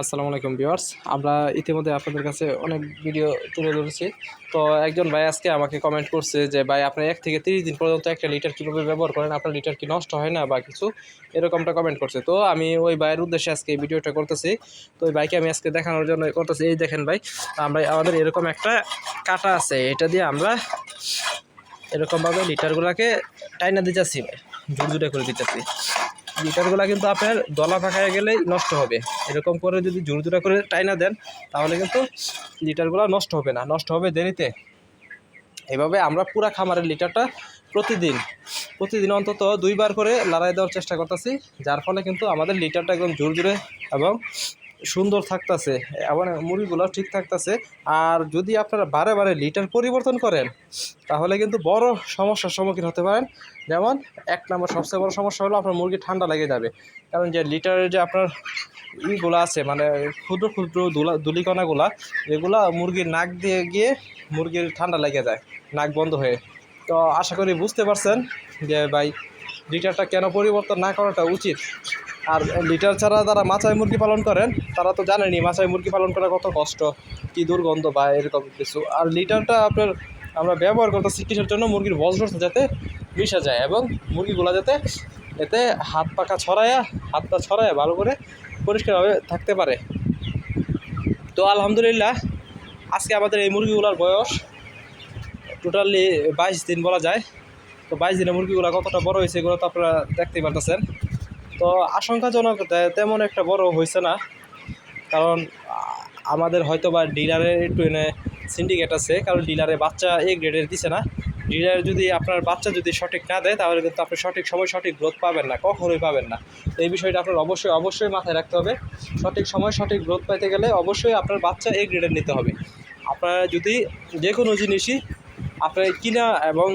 আসসালামু আলাইকুম ভিউয়ার্স। আমরা ইতিমধ্যে আপনাদের কাছে অনেক ভিডিও তুলে ধরেছি। তো একজন ভাই আজকে আমাকে কমেন্ট করছে যে, ভাই, আপনি এক থেকে তিরিশ দিন পর্যন্ত একটা লিটার কীভাবে ব্যবহার করেন? আপনার লিটার কি নষ্ট হয় না বা কিছু? এরকমটা কমেন্ট করছে। তো আমি ওই ভাইয়ের উদ্দেশ্যে আজকে এই ভিডিওটা করতেছি। তো ওই ভাইকে আমি আজকে দেখানোর জন্য করতেছি। এই দেখেন ভাই, আমরা আমাদের এরকম একটা কাটা আছে। এটা দিয়ে আমরা এরকমভাবে লিটারগুলোকে টাইনা দিতেছি ভাই জোর জোরে করে দিতেছি। লিটারগুলো কিন্তু আপনার দলা ফাঁকায় গেলেই নষ্ট হবে। এরকম করে যদি জোর জোড়া করে টাইনা দেন, তাহলে কিন্তু লিটারগুলো নষ্ট হবে না, নষ্ট হবে দেরিতে। এভাবে আমরা পুরা খামারের লিটারটা প্রতিদিন প্রতিদিন অন্তত দুইবার করে লড়াই দেওয়ার চেষ্টা করতেছি, যার ফলে কিন্তু আমাদের লিটারটা একদম জোর জোরে এবং সুন্দর থাকতেছে এবং মুরগিগুলো ঠিক থাকতেছে। আর যদি আপনারা বারে বারে লিটার পরিবর্তন করেন, তাহলে কিন্তু বড় সমস্যার সম্মুখীন হতে পারেন। যেমন, এক নম্বর সবচেয়ে বড় সমস্যা হলো আপনার মুরগি ঠান্ডা লেগে যাবে। কারণ যে লিটারের যে আপনার ইগুলো আছে মানে ক্ষুদ্র ক্ষুদ্র দুলা দুলিকণাগুলা, এগুলা মুরগির নাক দিয়ে গিয়ে মুরগির ঠান্ডা লেগে যায়, নাক বন্ধ হয়ে। তো আশা করি বুঝতে পারছেন যে ভাই, লিটারটা কেন পরিবর্তন না করাটা উচিত? আর লিটার ছাড়া যারা মাচাই মুরগি পালন করেন, তারা তো জানেনই মাচাই মুরগি পালন করা কত কষ্ট, কী দুর্গন্ধ বা এরকম কিছু। আর লিটারটা আপনার, আমরা ব্যবহার করতেছি কিসের জন্য মুরগির বজ্র যাতে মিশে যায় এবং মুরগিগুলো যাতে এতে হাত পাখা ছড়ায়া হাত পা ছড়ায় ভালো করে পরিষ্কারভাবে থাকতে পারে। তো আলহামদুলিল্লাহ, আজকে আমাদের এই মুরগিগুলোর বয়স টোটালি বাইশ দিন বলা যায়। তো বাইশ দিনে মুরগিগুলো কতটা বড় হয়েছে এগুলো তো আপনারা দেখতেই পারতেছেন। তো আশঙ্কাজনক তেমন একটা বড় হয়েছে না। কারণ, আমাদের হয়তো বা ডিলারের একটু এনে সিন্ডিকেট আছে, কারণ ডিলারে বাচ্চা এ গ্রেডের দিছে না। ডিলার যদি আপনার বাচ্চা যদি সঠিক না দেয়, তাহলে কিন্তু আপনি সঠিক সময় সঠিক গ্রোথ পাবেন না, কখনোই পাবেন না। এই বিষয়টা আপনার অবশ্যই অবশ্যই মাথায় রাখতে হবে। সঠিক সময় সঠিক গ্রোথ পাইতে গেলে অবশ্যই আপনার বাচ্চা এ গ্রেডের নিতে হবে। আপনারা যদি যে কোনো জিনিসই আপনার কিনা এবং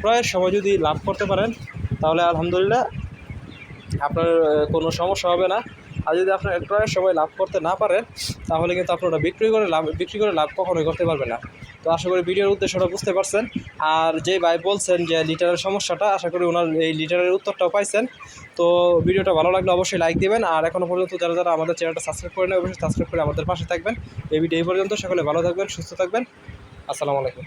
ক্রয়ের সময় যদি লাভ করতে পারেন, তাহলে আলহামদুলিল্লাহ আপনার কোনো সমস্যা হবে না। আর যদি আপনার ক্রয়ের সময় লাভ করতে না পারেন, তাহলে কিন্তু আপনারা বিক্রি করে লাভ, বিক্রি করে লাভ কখনোই করতে পারবেন না। তো আশা করি ভিডিওর উদ্দেশ্যটা বুঝতে পারছেন। আর যে ভাই বলছেন যে লিটারের সমস্যাটা, আশা করি ওনার এই লিটারের উত্তরটাও পাইছেন। তো ভিডিওটা ভালো লাগলে অবশ্যই লাইক দিবেন। আর এখনও পর্যন্ত যারা যারা আমাদের চ্যানেলটা সাবস্ক্রাইব করে নেয় অবশ্যই সাবস্ক্রাইব করে আমাদের পাশে থাকবেন। এই ভিডিও এই পর্যন্ত। সকলে ভালো থাকবেন, সুস্থ থাকবেন। আসসালামু আলাইকুম।